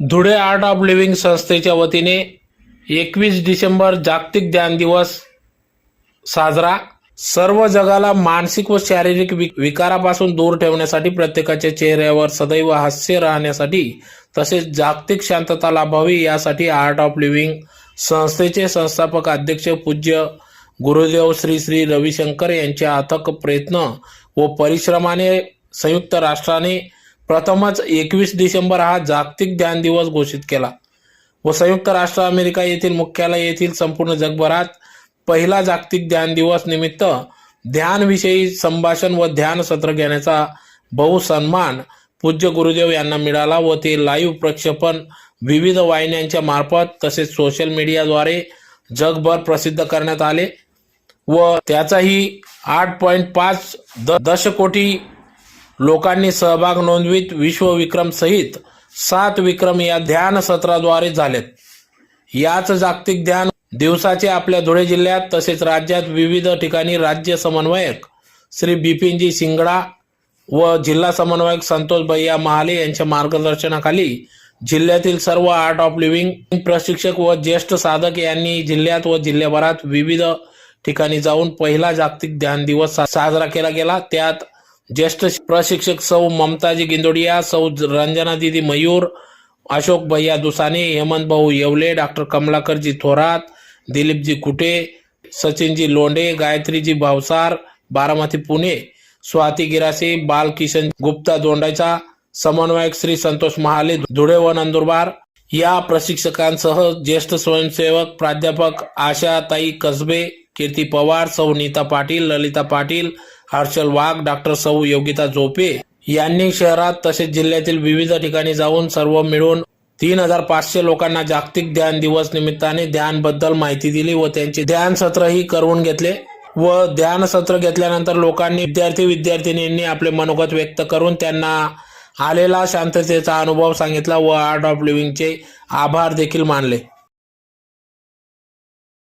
Dhule art of living संस्थेच्या वतीने एकवीस डिसेंबर जागतिक ध्यान दिवस साजरा. सर्व जगाला मानसिक व शारीरिक विकारापासून दूर ठेवण्यासाठी प्रत्येकाच्या चेहऱ्यावर सदैव हास्य राहण्यासाठी तसेच जागतिक शांतता लाभावी यासाठी आर्ट ऑफ लिव्हिंग संस्थेचे संस्थापक अध्यक्ष पूज्य गुरुदेव श्री श्री रविशंकर यांच्या अथक प्रयत्न व परिश्रमाने संयुक्त राष्ट्राने प्रथमच एकवीस डिसेंबर हा जागतिक ध्यान दिवस घोषित केला व संयुक्त राष्ट्र अमेरिका येथील मुख्यालय येथील संपूर्ण जगभरात पहिला जागतिक ध्यान दिवस निमित्त ध्यानविषयी संभाषण व ध्यान सत्र घेण्याचा बहुसन्मान पूज्य गुरुदेव यांना मिळाला व ते लाईव्ह प्रक्षेपण विविध वाहिन्यांच्या मार्फत तसेच सोशल मीडियाद्वारे जगभर प्रसिद्ध करण्यात आले व त्याचाही आठ पॉईंट पाच द दशकोटी लोकांनी सहभाग नोंदवीत विश्वविक्रम सहित सात विक्रम या ध्यान सत्राद्वारे झालेत. याच जागतिक ध्यान दिवसाचे आपल्या धुळे जिल्ह्यात तसेच राज्यात विविध ठिकाणी राज्य समन्वयक श्री बिपिनजी सिंगडा व जिल्हा समन्वयक संतोष भैया महाले यांच्या मार्गदर्शनाखाली जिल्ह्यातील सर्व आर्ट ऑफ लिव्हिंग प्रशिक्षक व ज्येष्ठ साधक यांनी जिल्ह्यात व जिल्ह्याभरात विविध ठिकाणी जाऊन पहिला जागतिक ध्यान दिवस साजरा केला गेला. त्यात ज्येष्ठ प्रशिक्षक सौ ममताजी गिंदोडिया सौ रंजना दिदी मयूर अशोक भैया दुसाने हेमंत भाऊ येवले डॉक्टर कमलाकरजी थोरात दिलीपजी कुटे सचिनजी लोंडे गायत्रीजी भावसार बारामती पुणे स्वाती गिरासे बालकिशन गुप्ता दोंडाचा समन्वयक श्री संतोष महाले धुळे व नंदुरबार. या प्रशिक्षकांसह ज्येष्ठ स्वयंसेवक प्राध्यापक आशाताई कसबे कीर्ती पवार सौ नीता पाटील ललिता पाटील हर्षल वाघ डॉक्टर सौ योगिता झोपे यांनी शहरात तसेच जिल्ह्यातील विविध ठिकाणी जाऊन सर्व मिळून तीन हजार पाचशे लोकांना जागतिक ध्यान दिवस निमित्ताने ध्यानबद्दल माहिती दिली व त्यांचे ध्यान सत्रही करवून घेतले व ध्यान सत्र घेतल्यानंतर लोकांनी विद्यार्थी विद्यार्थिनींनी आपले मनोगत व्यक्त करून त्यांना आलेला शांततेचा अनुभव सांगितला व आर्ट ऑफ लिव्हिंगचे आभार देखील मानले.